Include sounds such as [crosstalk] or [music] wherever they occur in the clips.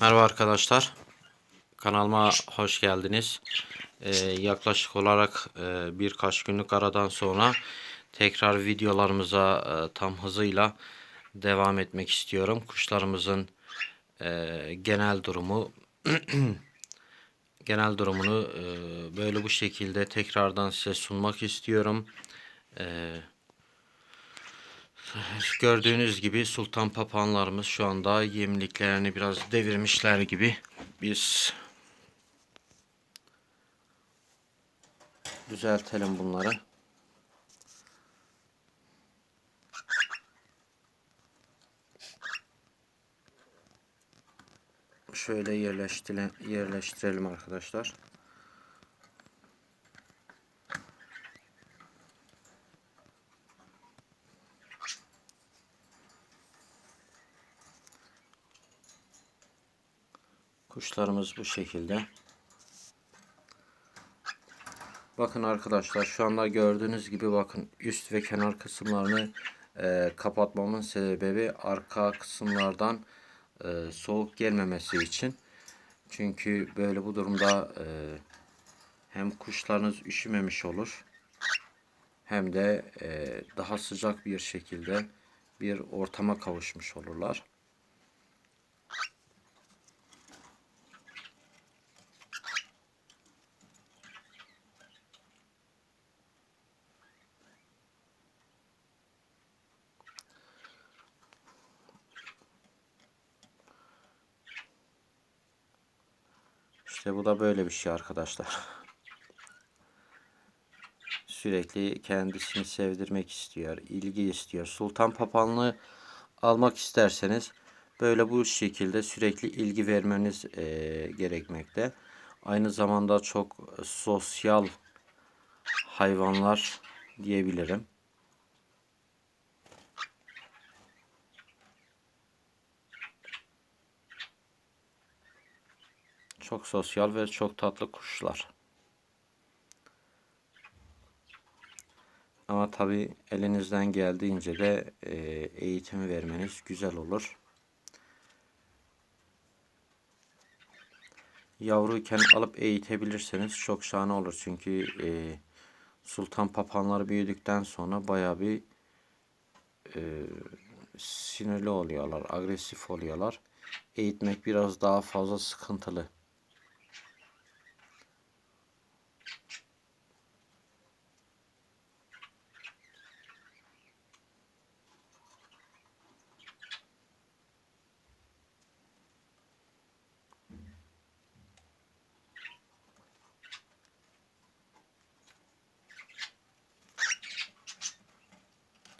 Merhaba arkadaşlar. Kanalıma hoş geldiniz. Ee, yaklaşık olarak e, birkaç günlük aradan sonra tekrar videolarımıza e, tam hızıyla devam etmek istiyorum. Kuşlarımızın e, genel durumu [clears throat] genel durumunu e, böyle bu şekilde tekrardan size sunmak istiyorum. E, Gördüğünüz gibi sultan papağanlarımız şu anda yemliklerini biraz devirmişler gibi. Biz düzeltelim bunları. Şöyle yerleştirelim arkadaşlar. Kuşlarımız bu şekilde. Bakın arkadaşlar şu anda gördüğünüz gibi bakın üst ve kenar kısımlarını e, kapatmamın sebebi arka kısımlardan e, soğuk gelmemesi için. Çünkü böyle bu durumda e, hem kuşlarınız üşümemiş olur hem de e, daha sıcak bir şekilde bir ortama kavuşmuş olurlar. İşte bu da böyle bir şey arkadaşlar. Sürekli kendisini sevdirmek istiyor, ilgi istiyor. Sultan papağanını almak isterseniz böyle bu şekilde sürekli ilgi vermeniz e, gerekmekte. Aynı zamanda çok sosyal hayvanlar diyebilirim. Çok sosyal ve çok tatlı kuşlar. Ama tabi elinizden geldiğince de e, eğitim vermeniz güzel olur. Yavruyken alıp eğitebilirseniz çok şahane olur. Çünkü e, sultan papanları büyüdükten sonra baya bir e, sinirli oluyorlar, agresif oluyorlar. Eğitmek biraz daha fazla sıkıntılı.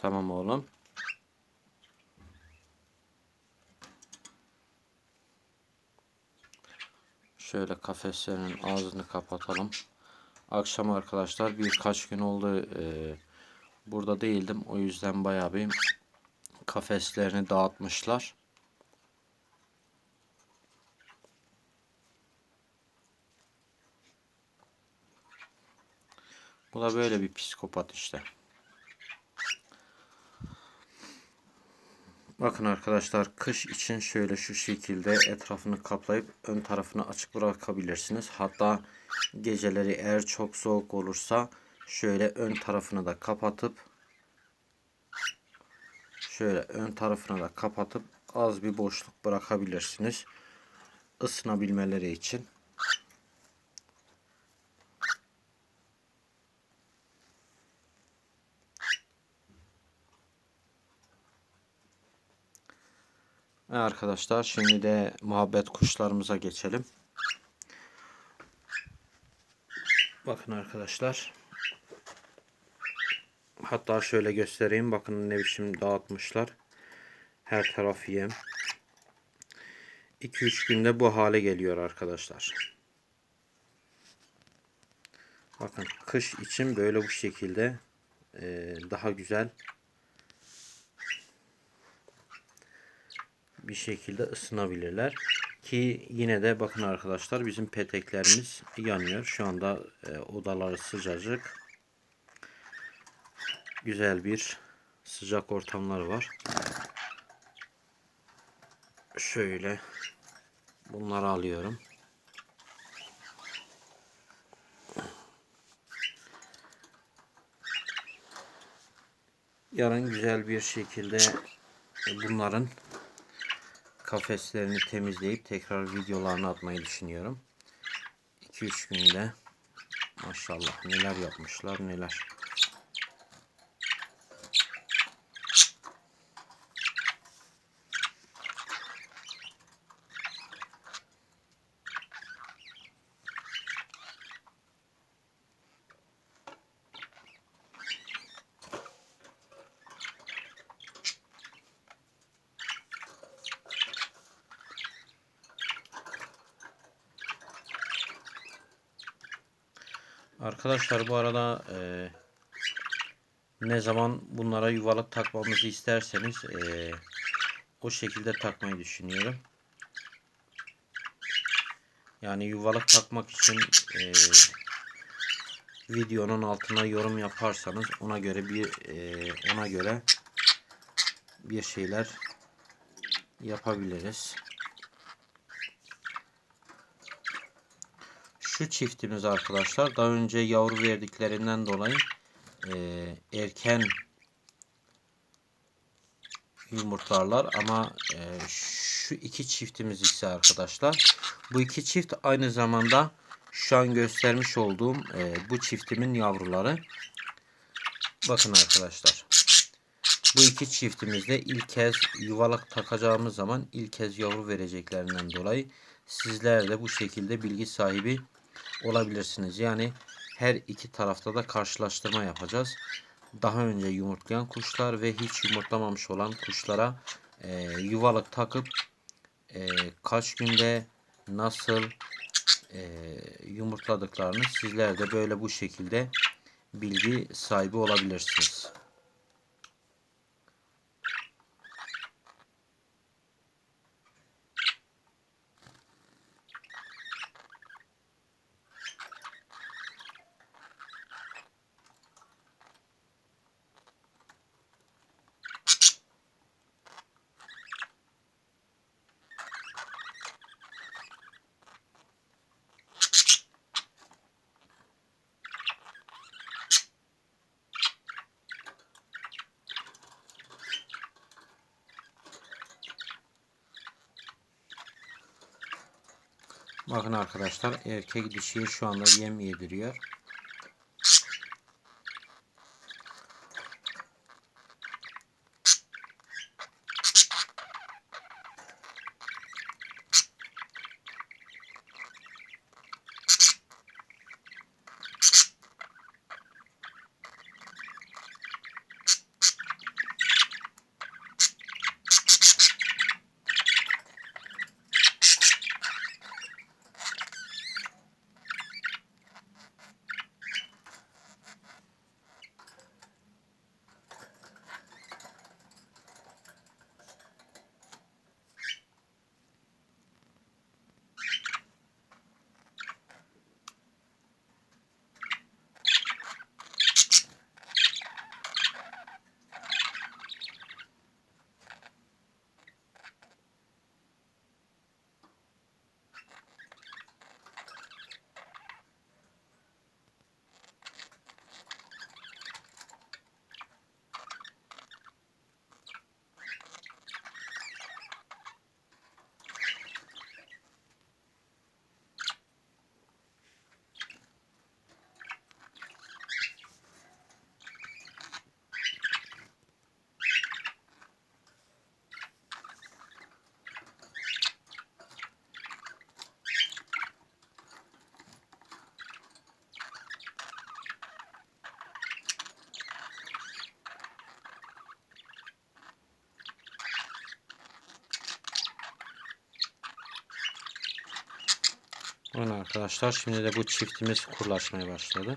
Tamam oğlum. Şöyle kafeslerin ağzını kapatalım. Akşam arkadaşlar birkaç gün oldu e, burada değildim. O yüzden bayağı bir kafeslerini dağıtmışlar. Bu da böyle bir psikopat işte. Bakın arkadaşlar kış için şöyle şu şekilde etrafını kaplayıp ön tarafını açık bırakabilirsiniz. Hatta geceleri eğer çok soğuk olursa şöyle ön tarafını da kapatıp şöyle ön tarafını da kapatıp az bir boşluk bırakabilirsiniz. ısınabilmeleri için. Arkadaşlar şimdi de muhabbet kuşlarımıza geçelim. Bakın arkadaşlar. Hatta şöyle göstereyim. Bakın ne biçim dağıtmışlar. Her taraf yem. 2-3 günde bu hale geliyor arkadaşlar. Bakın kış için böyle bu şekilde daha güzel bir şekilde ısınabilirler. Ki yine de bakın arkadaşlar bizim peteklerimiz yanıyor. Şu anda e, odaları sıcacık. Güzel bir sıcak ortamları var. Şöyle Bunları alıyorum. Yarın güzel bir şekilde bunların kafeslerini temizleyip tekrar videolarını atmayı düşünüyorum. 2-3 günde maşallah neler yapmışlar neler. Arkadaşlar bu arada e, ne zaman bunlara yuvalık takmamızı isterseniz e, o şekilde takmayı düşünüyorum. Yani yuvalık takmak için e, videonun altına yorum yaparsanız ona göre bir e, ona göre bir şeyler yapabiliriz. Şu çiftimiz arkadaşlar daha önce yavru verdiklerinden dolayı e, erken yumurtlarlar ama e, şu iki çiftimiz ise arkadaşlar bu iki çift aynı zamanda şu an göstermiş olduğum e, bu çiftimin yavruları. Bakın arkadaşlar bu iki çiftimizde ilk kez yuvalık takacağımız zaman ilk kez yavru vereceklerinden dolayı sizler de bu şekilde bilgi sahibi olabilirsiniz. Yani her iki tarafta da karşılaştırma yapacağız. Daha önce yumurtlayan kuşlar ve hiç yumurtlamamış olan kuşlara e, yuvalık takıp e, kaç günde nasıl e, yumurtladıklarını sizler de böyle bu şekilde bilgi sahibi olabilirsiniz. Bakın arkadaşlar erkek dişiye şu anda yem yediriyor. Bakın arkadaşlar şimdi de bu çiftimiz kurlaşmaya başladı.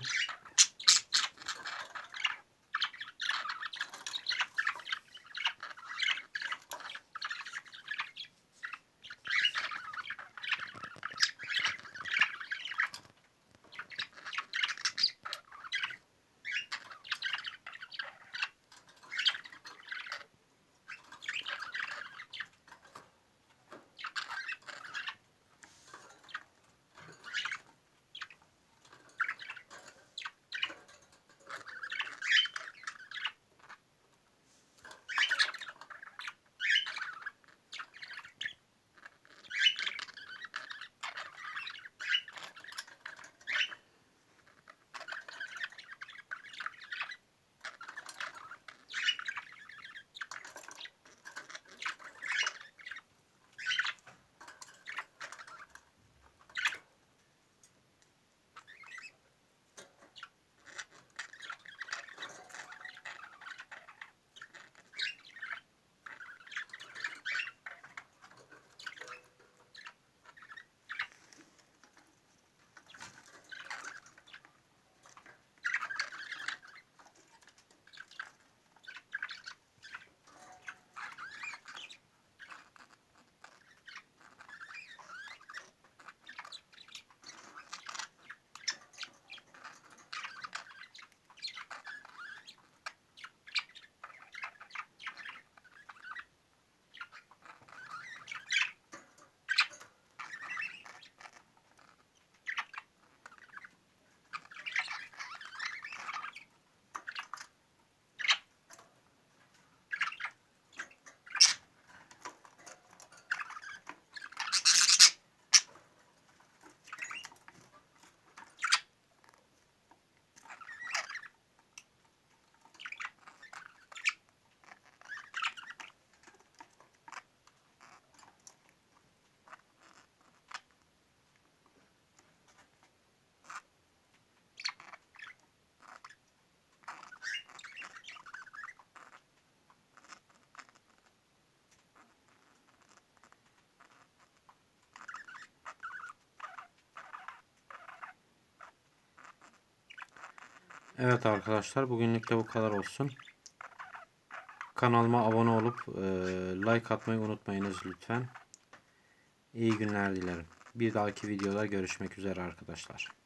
Evet arkadaşlar bugünlük de bu kadar olsun. Kanalıma abone olup e, like atmayı unutmayınız lütfen. İyi günler dilerim. Bir dahaki videoda görüşmek üzere arkadaşlar.